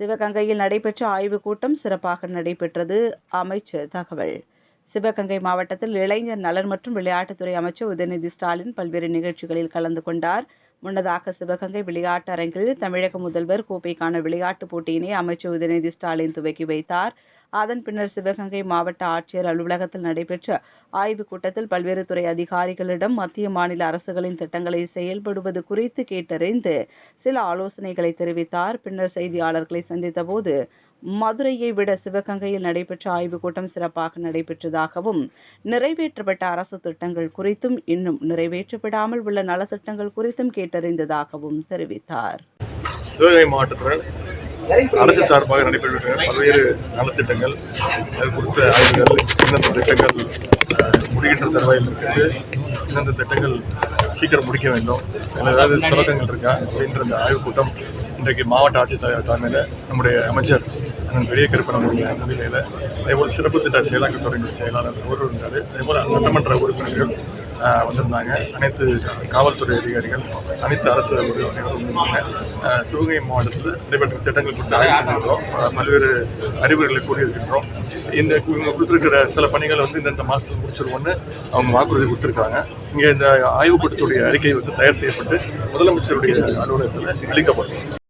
சிவகங்கையில் நடைபெற்ற ஆய்வுக் கூட்டம் சிறப்பாக நடைபெற்றது. அமைச்சர் தகவல். சிவகங்கை மாவட்டத்தில் இளைஞர் நலன் மற்றும் விளையாட்டுத்துறை அமைச்சர் உதயநிதி ஸ்டாலின் பல்வேறு நிகழ்ச்சிகளில் கலந்து கொண்டார். முன்னதாக சிவகங்கை விளையாட்டு அரங்கில் தமிழக முதல்வர் கோப்பைக்கான விளையாட்டுப் போட்டியினை அமைச்சர் உதயநிதி ஸ்டாலின் துவக்கி வைத்தார். அதன் பின்னர் சிவகங்கை மாவட்ட ஆட்சியர் அலுவலகத்தில் நடைபெற்ற ஆய்வுக் கூட்டத்தில் பல்வேறு துறை அதிகாரிகளிடம் மத்திய மாநில அரசுகளின் திட்டங்களை செயல்படுவது குறித்து கேட்டறிந்து சில ஆலோசனைகளை தெரிவித்தார். பின்னர் செய்தியாளர்களை சந்தித்தபோது மதுரையை விட சிவகங்கையில் நடைபெற்ற ஆய்வுக் கூட்டம் சிறப்பாக நடைபெற்றதாகவும் நிறைவேற்றப்பட்ட அரசு திட்டங்கள் குறித்தும் இன்னும் நிறைவேற்றப்படாமல் உள்ள நலத்திட்டங்கள் குறித்தும் கேட்டறிந்ததாகவும் தெரிவித்தார். சிவகங்கை மாவட்டத்துடன் அரசு சார்பாக நடைபெற்ற பல்வேறு நலத்திட்டங்கள் அது குறித்த ஆய்வுகள் இந்தந்த திட்டங்கள் முடிகின்ற தருவாயில் இருக்கிறது இந்தந்த திட்டங்கள் சீக்கிரம் முடிக்க வேண்டும். ஏதாவது சுரக்கங்கள் இருக்கா அப்படின்ற அந்த ஆய்வுக் கூட்டம் இன்றைக்கு மாவட்ட ஆட்சித்தலைவர் தலைமையில் நம்முடைய அமைச்சர் அண்ணன் பெரிய கருப்பணனுடைய முன்னிலையில் அதேபோல் சிறப்பு திட்ட செயலாக்கத்துறை செயலாளர் ஒரு இருந்தார் அதேபோல் சட்டமன்ற உறுப்பினர்கள் வந்திருந்தாங்க. அனைத்து காவல்துறை அதிகாரிகள் அனைத்து அரசு வந்திருந்தாங்க. சிவகங்கை மாவட்டத்தில் நடைபெற்ற திட்டங்கள் குறித்து ஆய்வு செஞ்சிருக்கிறோம் பல்வேறு அறிவுரைகளை கூறியிருக்கின்றோம். இந்த இவங்க கொடுத்துருக்கிற சில பணிகள் வந்து இந்தந்த மாதத்தில் முடிச்சிருவோன்னு அவங்க வாக்குறுதி கொடுத்துருக்காங்க. இங்கே இந்த ஆய்வுக்கூட்டத்துடைய அறிக்கை வந்து தயார் செய்யப்பட்டு முதலமைச்சருடைய அலுவலகத்தில் அளிக்கப்படும்